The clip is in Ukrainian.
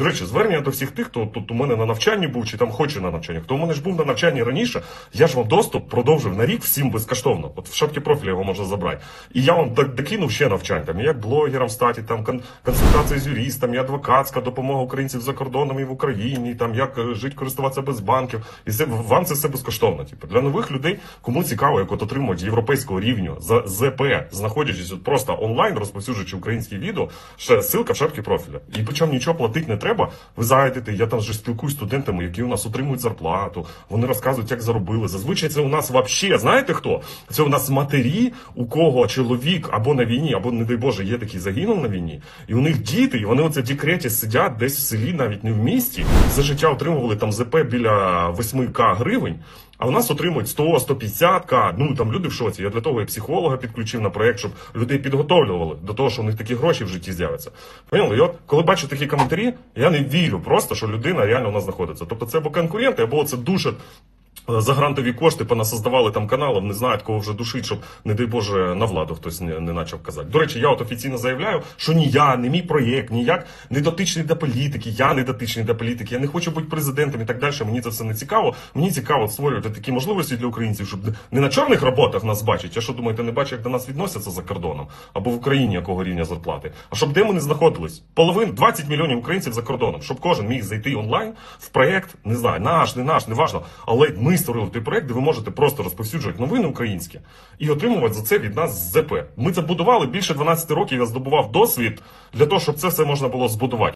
До речі, звернення до всіх тих, хто тут у мене на навчанні був чи там хоче на навчанні. Хто у мене ж був на навчанні раніше, я ж вам доступ продовжив на рік всім безкоштовно. От в шапці профіля його можна забрати. І я вам докинув ще навчань, там як блогерам статі, там кон- консультації з юристами, адвокатська допомога українців за кордоном і в Україні, там як е, жити, користуватися без банків. І це вам це все безкоштовно. Типу для нових людей, кому цікаво, як от отримують європейського рівню за ЗП, знаходячись от просто онлайн, розповсюджуючи українські відео. Ще ссылка в шапці профіля. І причому нічого платити не треба. Ви зайдете. Я там вже спілкуюсь з студентами, які у нас отримують зарплату. Вони розказують, як заробили. Зазвичай це у нас вообще, знаєте хто? Це у нас матері, у кого чоловік або на війні, або, не дай Боже, є такий загинув на війні, і у них діти, і вони оце в декреті сидять десь в селі, навіть не в місті. За життя отримували там ЗП біля 8к гривень. А у нас отримують 100, 150 к. Ну там люди в шоці. Я для того і психолога підключив на проект, щоб людей підготовлювали до того, що у них такі гроші в житті з'являться. Поняли? І от коли бачу такі коментарі, я не вірю просто, що людина реально у нас знаходиться. Тобто це або конкуренти, або це дуже. За грантові кошти понасоздавали там каналів, не знають, кого вже душить, щоб, не дай Боже, на владу хтось не, не почав казати. До речі, я от офіційно заявляю, що ні я, ні мій проєкт, ніяк не дотичний до політики, я не дотичний до політики, я не хочу бути президентом і так далі. Мені це все не цікаво. Мені цікаво створювати такі можливості для українців, щоб не на чорних роботах нас бачать. Я що думаєте, не бачу, як до нас відносяться за кордоном або в Україні якого рівня зарплати. А щоб де ми не знаходились? Половин 20 мільйонів українців за кордоном, щоб кожен міг зайти онлайн в проєкт, не знаю, наш, не наш, не важно. Але ми створили той проект, де ви можете просто розповсюджувати новини українські і отримувати за це від нас ЗП. Ми це будували більше 12 років. Я здобував досвід для того, щоб це все можна було збудувати.